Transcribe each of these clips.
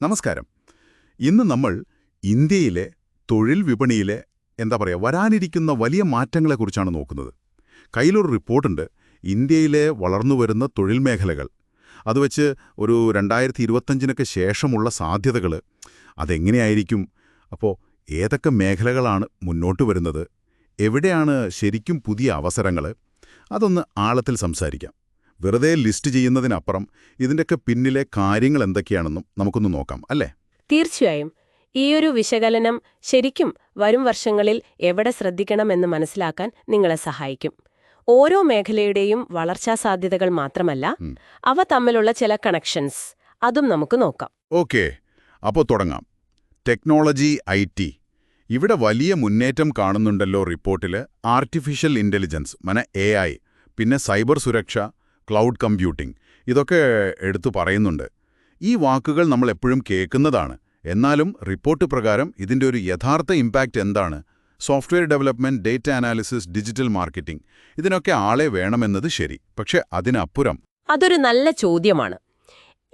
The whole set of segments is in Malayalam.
നമസ്കാരം. ഇന്ന് നമ്മൾ ഇന്ത്യയിലെ തൊഴിൽ വിപണിയിലെ എന്താ പറയുക വരാനിരിക്കുന്ന വലിയ മാറ്റങ്ങളെക്കുറിച്ചാണ് നോക്കുന്നത്. കയ്യിലൊരു റിപ്പോർട്ടുണ്ട് ഇന്ത്യയിലെ വളർന്നുവരുന്ന തൊഴിൽ മേഖലകൾ. അത് വെച്ച് ഒരു രണ്ടായിരത്തി ഇരുപത്തഞ്ചിനൊക്കെ ശേഷമുള്ള സാധ്യതകൾ അതെങ്ങനെയായിരിക്കും? അപ്പോൾ ഏതൊക്കെ മേഖലകളാണ് മുന്നോട്ട് വരുന്നത്? എവിടെയാണ് ശരിക്കും പുതിയ അവസരങ്ങൾ? അതൊന്ന് ആഴത്തിൽ സംസാരിക്കാം. വെറുതെ ലിസ്റ്റ് ചെയ്യുന്നതിനപ്പുറം ഇതിന്റെയൊക്കെ പിന്നിലെ കാര്യങ്ങൾ എന്തൊക്കെയാണെന്നും നമുക്കൊന്ന് നോക്കാം അല്ലേ? തീർച്ചയായും. ഈയൊരു വിശകലനം ശരിക്കും വരും വർഷങ്ങളിൽ എവിടെ ശ്രദ്ധിക്കണമെന്ന് മനസ്സിലാക്കാൻ നിങ്ങളെ സഹായിക്കും. ഓരോ മേഖലയുടെയും വളർച്ചാ സാധ്യതകൾ മാത്രമല്ല അവ തമ്മിലുള്ള ചില കണക്ഷൻസ് അതും നമുക്ക് നോക്കാം. ഓക്കെ. അപ്പോൾ തുടങ്ങാം. Technology I T. ഇവിടെ വലിയ മുന്നേറ്റം കാണുന്നുണ്ടല്ലോ റിപ്പോർട്ടിൽ ആർട്ടിഫിഷ്യൽ ഇന്റലിജൻസ് മന എ പിന്നെ സൈബർ സുരക്ഷ ക്ലൗഡ് കമ്പ്യൂട്ടിംഗ്. ഇതൊക്കെ എടുത്തു പറയുന്നുണ്ട്. ഈ വാക്കുകൾ നമ്മൾ എപ്പോഴും കേൾക്കുന്നതാണ്. എന്നാലും റിപ്പോർട്ട് പ്രകാരം ഇതിന്റെ ഒരു യഥാർത്ഥ ഇമ്പാക്റ്റ് എന്താണ്? Software development data analysis digital marketing. ഇതിനൊക്കെ ആളെ വേണമെന്നത് ശരി. പക്ഷെ അതിനപ്പുറം. അതൊരു നല്ല ചോദ്യമാണ്.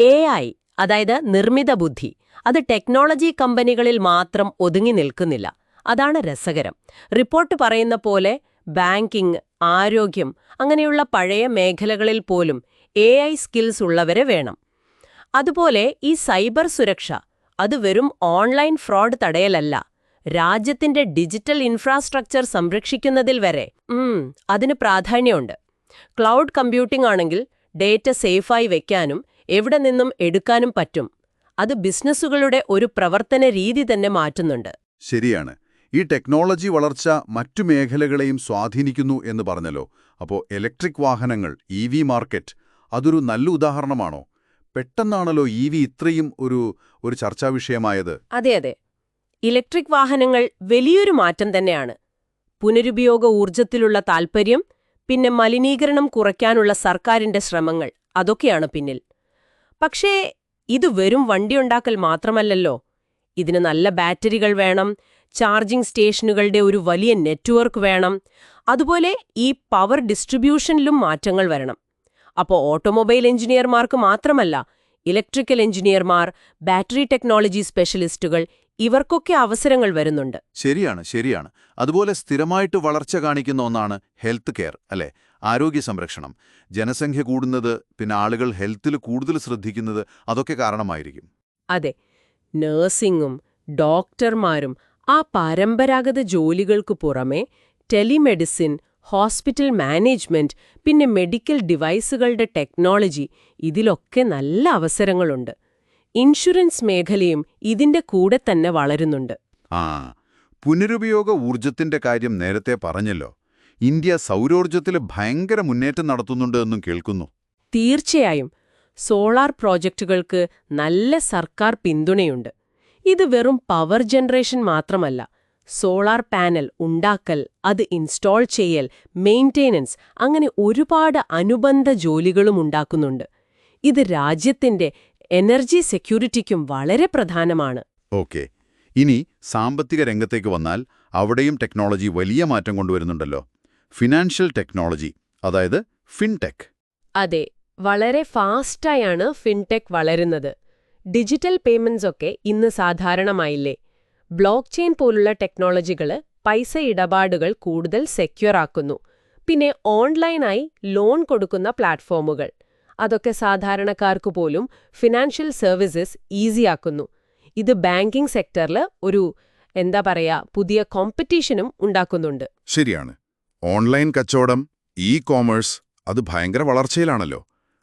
എ അതായത് നിർമ്മിത ബുദ്ധി അത് ടെക്നോളജി കമ്പനികളിൽ മാത്രം ഒതുങ്ങി നിൽക്കുന്നില്ല. അതാണ് രസകരം. റിപ്പോർട്ട് പറയുന്ന പോലെ ബാങ്കിംഗ് ആരോഗ്യം അങ്ങനെയുള്ള പഴയ മേഖലകളിൽ പോലും എ സ്കിൽസ് ഉള്ളവരെ വേണം. അതുപോലെ ഈ സൈബർ സുരക്ഷ അത് വെറും ഓൺലൈൻ ഫ്രോഡ് തടയലല്ല രാജ്യത്തിന്റെ ഡിജിറ്റൽ ഇൻഫ്രാസ്ട്രക്ചർ സംരക്ഷിക്കുന്നതിൽ വരെ. അതിന് പ്രാധാന്യമുണ്ട്. ക്ലൗഡ് കമ്പ്യൂട്ടിംഗ് ആണെങ്കിൽ ഡേറ്റ സേഫായി വെക്കാനും എവിടെ നിന്നും എടുക്കാനും പറ്റും. അത് ബിസിനസ്സുകളുടെ ഒരു പ്രവർത്തന രീതി തന്നെ മാറ്റുന്നുണ്ട്. ശരിയാണ്. ഈ ടെക്നോളജി വളർച്ച മറ്റു മേഖലകളെയും സ്വാധീനിക്കുന്നു എന്ന് പറഞ്ഞല്ലോ. അപ്പോൾ ഇലക്ട്രിക് വാഹനങ്ങൾ ഇ മാർക്കറ്റ് അതൊരു നല്ല ഉദാഹരണമാണോ? പെട്ടെന്നാണല്ലോ ഇ വി ഇത്രയും ഒരു ഒരു ചർച്ചാ വിഷയമായത്. അതെ അതെ. ഇലക്ട്രിക് വാഹനങ്ങൾ വലിയൊരു മാറ്റം തന്നെയാണ്. പുനരുപയോഗ ഊർജത്തിലുള്ള താൽപ്പര്യം പിന്നെ മലിനീകരണം കുറയ്ക്കാനുള്ള സർക്കാരിന്റെ ശ്രമങ്ങൾ അതൊക്കെയാണ് പിന്നിൽ. പക്ഷേ ഇത് വെറും വണ്ടിയുണ്ടാക്കൽ മാത്രമല്ലല്ലോ. ഇതിന് നല്ല ബാറ്ററികൾ വേണം ചാർജിംഗ് സ്റ്റേഷനുകളുടെ ഒരു വലിയ നെറ്റ്വർക്ക് വേണം. അതുപോലെ ഈ പവർ ഡിസ്ട്രിബ്യൂഷനിലും മാറ്റങ്ങൾ വരണം. അപ്പോൾ ഓട്ടോമൊബൈൽ എഞ്ചിനീയർമാർക്ക് മാത്രമല്ല ഇലക്ട്രിക്കൽ എഞ്ചിനീയർമാർ ബാറ്ററി ടെക്നോളജി സ്പെഷ്യലിസ്റ്റുകൾ ഇവർക്കൊക്കെ അവസരങ്ങൾ വരുന്നുണ്ട്. ശരിയാണ് ശരിയാണ്. അതുപോലെ സ്ഥിരമായിട്ട് വളർച്ച കാണിക്കുന്ന ഒന്നാണ് ഹെൽത്ത് കെയർ അല്ലെ? ആരോഗ്യ സംരക്ഷണം. ജനസംഖ്യ കൂടുന്നത് പിന്നെ ആളുകൾ ഹെൽത്തിൽ കൂടുതൽ ശ്രദ്ധിക്കുന്നത് അതൊക്കെ കാരണമായിരിക്കും. അതെ. നഴ്സിംഗും ഡോക്ടർമാരും ആ പരമ്പരാഗത ജോലികൾക്കു പുറമെ ടെലിമെഡിസിൻ ഹോസ്പിറ്റൽ മാനേജ്മെന്റ് പിന്നെ മെഡിക്കൽ ഡിവൈസുകളുടെ ടെക്നോളജി ഇതിലൊക്കെ നല്ല അവസരങ്ങളുണ്ട്. ഇൻഷുറൻസ് മേഖലയും ഇതിന്റെ കൂടെ തന്നെ വളരുന്നുണ്ട്. ആ പുനരുപയോഗ ഊർജത്തിന്റെ കാര്യം നേരത്തെ പറഞ്ഞല്ലോ. ഇന്ത്യ സൗരോർജത്തിൽ ഭയങ്കര മുന്നേറ്റം നടത്തുന്നുണ്ട് എന്നും കേൾക്കുന്നു. തീർച്ചയായും. സോളാർ പ്രോജക്റ്റുകൾക്ക് നല്ല സർക്കാർ പിന്തുണയുണ്ട്. ഇത് വെറും പവർ ജനറേഷൻ മാത്രമല്ല. സോളാർ പാനൽ ഉണ്ടാക്കൽ അത് ഇൻസ്റ്റാൾ ചെയ്യൽ മെയിന്റെനൻസ് അങ്ങനെ ഒരുപാട് അനുബന്ധ ജോലികളും ഉണ്ടാക്കുന്നുണ്ട്. ഇത് രാജ്യത്തിന്റെ എനർജി സെക്യൂരിറ്റിക്കും വളരെ പ്രധാനമാണ്. ഓക്കെ. ഇനി സാമ്പത്തിക രംഗത്തേക്ക് വന്നാൽ അവിടെയും ടെക്നോളജി വലിയ മാറ്റം കൊണ്ടുവരുന്നുണ്ടല്ലോ. ഫിനാൻഷ്യൽ ടെക്നോളജി അതായത് ഫിൻടെക് അതെ വളരെ ഫാസ്റ്റായാണ് ഫിൻടെക് വളരുന്നത്. ഡിജിറ്റൽ പേയ്മെന്റ്സ് ഒക്കെ ഇന്ന് സാധാരണമായില്ലേ? ബ്ലോക്ക് ചെയിൻ പോലുള്ള ടെക്നോളജികൾ പൈസ ഇടപാടുകൾ കൂടുതൽ സെക്യൂർ ആക്കുന്നു പിന്നെ ഓൺലൈനായി ലോൺ കൊടുക്കുന്ന പ്ലാറ്റ്ഫോമുകൾ. അതൊക്കെ സാധാരണക്കാർക്ക് പോലും ഫിനാൻഷ്യൽ സർവീസസ് ഈസിയാക്കുന്നു. ഇത് ബാങ്കിംഗ് സെക്ടറിൽ ഒരു എന്താ പറയാ പുതിയ കോമ്പറ്റീഷനും ഉണ്ടാക്കുന്നുണ്ട്. ശരിയാണ്. ഓൺലൈൻ കച്ചവടം ഇ കോമേഴ്സ് അത് ഭയങ്കര വളർച്ചയിലാണല്ലോ.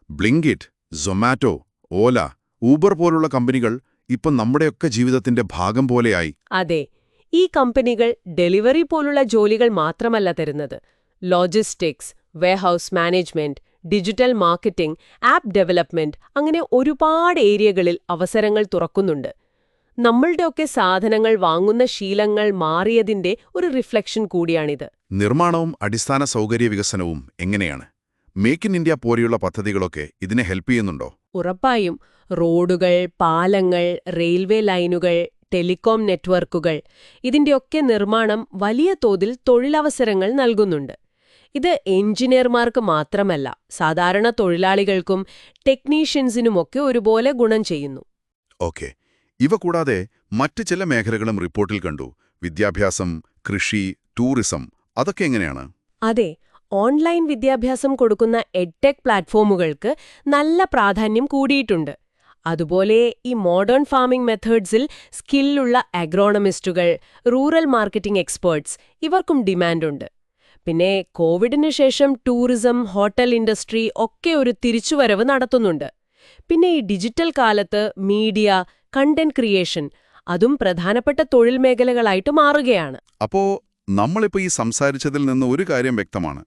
ബ്ലിങ്കിറ്റ് സൊമാറ്റോ ഓല ഊബർ പോലുള്ള കമ്പനികൾ ഇപ്പം നമ്മുടെയൊക്കെ ജീവിതത്തിന്റെ ഭാഗം പോലെയായി. അതെ ഈ കമ്പനികൾ ഡെലിവറി പോലുള്ള ജോലികൾ മാത്രമല്ല തരുന്നത്. Logistics warehouse management digital marketing app development അങ്ങനെ ഒരുപാട് ഏരിയകളിൽ അവസരങ്ങൾ തുറക്കുന്നുണ്ട്. നമ്മളുടെയൊക്കെ സാധനങ്ങൾ വാങ്ങുന്ന ശീലങ്ങൾ മാറിയതിന്റെ ഒരു റിഫ്ലക്ഷൻ കൂടിയാണിത്. നിർമ്മാണവും അടിസ്ഥാന സൗകര്യ വികസനവും എങ്ങനെയാണ്? മേക്ക് ഇൻ ഇന്ത്യ പോലെയുള്ള പദ്ധതികളൊക്കെ ഇതിനെ ഹെൽപ്പ് ചെയ്യുന്നുണ്ടോ? ഉറപ്പായും. റോഡുകൾ പാലങ്ങൾ റെയിൽവേ ലൈനുകൾ ടെലികോം നെറ്റ്വർക്കുകൾ ഇതിന്റെയൊക്കെ നിർമ്മാണം വലിയ തോതിൽ തൊഴിലവസരങ്ങൾ നൽകുന്നുണ്ട്. ഇത് എഞ്ചിനീയർമാർക്ക് മാത്രമല്ല സാധാരണ തൊഴിലാളികൾക്കും ടെക്നീഷ്യൻസിനുമൊക്കെ ഒരുപോലെ ഗുണം ചെയ്യുന്നു. ഓക്കെ ഇവ കൂടാതെ മറ്റ് ചില മേഖലകളും റിപ്പോർട്ടിൽ കണ്ടു. വിദ്യാഭ്യാസം കൃഷി ടൂറിസം അതൊക്കെ എങ്ങനെയാണ്? അതെ ഓൺലൈൻ വിദ്യാഭ്യാസം കൊടുക്കുന്ന എഡ്ടെക് പ്ലാറ്റ്ഫോമുകൾക്ക് നല്ല പ്രാധാന്യം കൂടിയിട്ടുണ്ട്. അതുപോലെ ഈ മോഡേൺ ഫാമിംഗ് മെത്തേഡ്സിൽ സ്കില്ലുള്ള അഗ്രോണമിസ്റ്റുകൾ റൂറൽ മാർക്കറ്റിംഗ് എക്സ്പേർട്സ് ഇവർക്കും ഡിമാൻഡുണ്ട്. പിന്നെ കോവിഡിന് ശേഷം ടൂറിസം ഹോട്ടൽ ഇൻഡസ്ട്രി ഒക്കെ ഒരു തിരിച്ചുവരവ് നടത്തുന്നുണ്ട്. പിന്നെ ഈ ഡിജിറ്റൽ കാലത്ത് മീഡിയ കണ്ടന്റ് ക്രിയേഷൻ അതും പ്രധാനപ്പെട്ട തൊഴിൽ മേഖലകളായിട്ട് മാറുകയാണ്. അപ്പോ നമ്മളിപ്പോ ഈ സംസാരിച്ചതിൽ നിന്ന് ഒരു കാര്യം വ്യക്തമാണ്.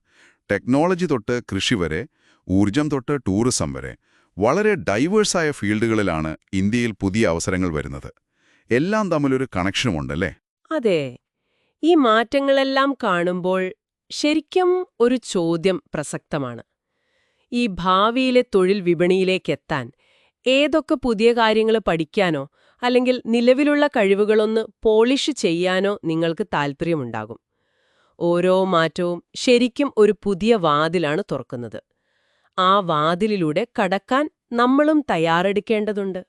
ടെക്നോളജി തൊട്ട് കൃഷി വരെ ഊർജം തൊട്ട് ടൂറിസം വരെ വളരെ ഡൈവേഴ്സായ ഫീൽഡുകളിലാണ് ഇന്ത്യയിൽ പുതിയ അവസരങ്ങൾ വരുന്നത്. എല്ലാം തമ്മിലൊരു കണക്ഷനുമുണ്ടല്ലേ? അതെ. ഈ മാറ്റങ്ങളെല്ലാം കാണുമ്പോൾ ശരിക്കും ഒരു ചോദ്യം പ്രസക്തമാണ്. ഈ ഭാവിയിലെ തൊഴിൽ വിപണിയിലേക്കെത്താൻ ഏതൊക്കെ പുതിയ കാര്യങ്ങൾ പഠിക്കാനോ അല്ലെങ്കിൽ നിലവിലുള്ള കഴിവുകളൊന്ന് പോളിഷ് ചെയ്യാനോ നിങ്ങൾക്ക് താൽപ്പര്യമുണ്ടാകും. ഓരോ മാറ്റവും ശരിക്കും ഒരു പുതിയ വാതിലാണ് തുറക്കുന്നത്. ആ വാതിലിലൂടെ കടക്കാൻ നമ്മളും തയ്യാറെടുക്കേണ്ടതുണ്ട്.